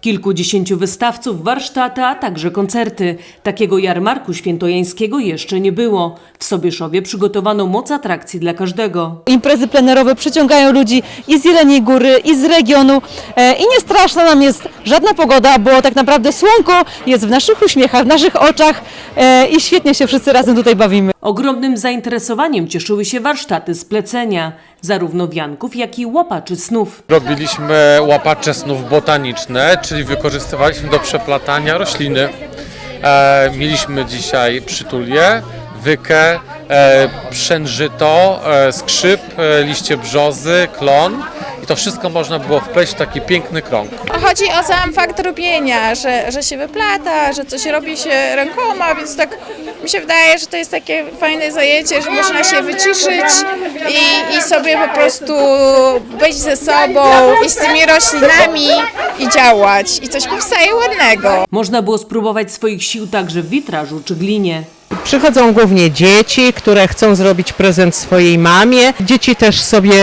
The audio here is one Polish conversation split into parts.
Kilkudziesięciu wystawców, warsztaty, a także koncerty. Takiego jarmarku świętojańskiego jeszcze nie było. W Sobieszowie przygotowano moc atrakcji dla każdego. Imprezy plenerowe przyciągają ludzi i z Jeleniej Góry, i z regionu. E, I nie straszna nam jest żadna pogoda, bo tak naprawdę słonko jest w naszych uśmiechach, w naszych oczach e, i świetnie się wszyscy razem tutaj bawimy. Ogromnym zainteresowaniem cieszyły się warsztaty z plecenia, zarówno wianków, jak i łapaczy snów. Robiliśmy łapacze snów botaniczne, czyli wykorzystywaliśmy do przeplatania rośliny. E, mieliśmy dzisiaj przytulię, wykę, e, e, skrzyp, e, liście brzozy, klon. To wszystko można było wpleść w taki piękny krąg. Chodzi o sam fakt robienia, że, że się wyplata, że coś robi się rękoma, więc tak mi się wydaje, że to jest takie fajne zajęcie, że można się wyciszyć i, i sobie po prostu być ze sobą i z tymi roślinami i działać. I coś powstaje ładnego. Można było spróbować swoich sił także w witrażu czy glinie. Przychodzą głównie dzieci, które chcą zrobić prezent swojej mamie. Dzieci też sobie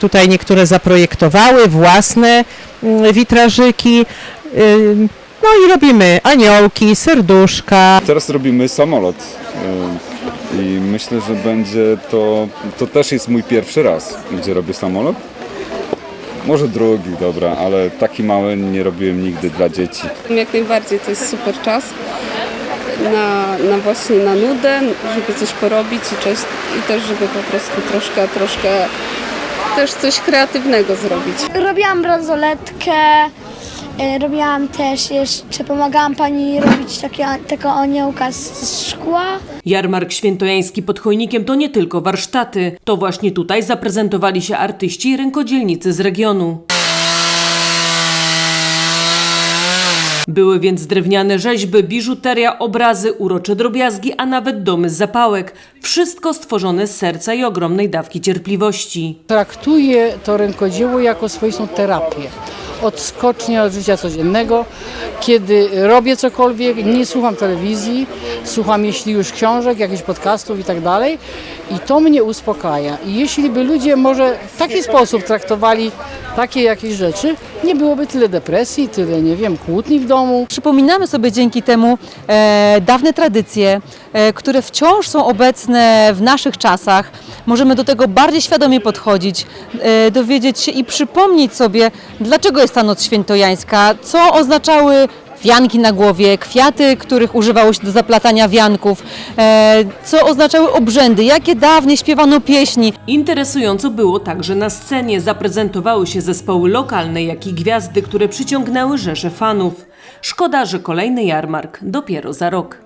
tutaj niektóre zaprojektowały własne mm, witrażyki. Ym, No i robimy aniołki, serduszka. Teraz robimy samolot y, i myślę, że będzie to, to też jest mój pierwszy raz, gdzie robię samolot. Może drugi, dobra, ale taki mały nie robiłem nigdy dla dzieci. Jak najbardziej to jest super czas na, na właśnie na nudę, żeby coś porobić i, coś, i też, żeby po prostu troszkę, troszkę też coś kreatywnego zrobić. Robiłam bransoletkę, e, robiłam też jeszcze, pomagałam pani robić takie, takiego aniołka z, z szkła. Jarmark świętojański pod Chojnikiem to nie tylko warsztaty. To właśnie tutaj zaprezentowali się artyści i rękodzielnicy z regionu. Były więc drewniane rzeźby, biżuteria, obrazy, urocze drobiazgi, a nawet domy z zapałek. Wszystko stworzone z serca i ogromnej dawki cierpliwości. Traktuję to rękodzieło jako swoistą terapię. Odskocznia od życia codziennego. Kiedy robię cokolwiek, nie słucham telewizji, słucham jeśli już książek, jakichś podcastów i tak dalej. I to mnie uspokaja. I jeśli by ludzie może w taki sposób traktowali takie jakieś rzeczy, nie byłoby tyle depresji, tyle, nie wiem, kłótni w domu. Przypominamy sobie dzięki temu e, dawne tradycje, e, które wciąż są obecne w naszych czasach. Możemy do tego bardziej świadomie podchodzić, e, dowiedzieć się i przypomnieć sobie, dlaczego jest ta noc świętojańska, co oznaczały wianki na głowie, kwiaty, których używało się do zaplatania wianków, e, co oznaczały obrzędy, jakie dawniej śpiewano pieśni. Interesująco było także na scenie. Zaprezentowały się zespoły lokalne, jak i gwiazdy, które przyciągnęły rzesze fanów. Szkoda, że kolejny jarmark dopiero za rok.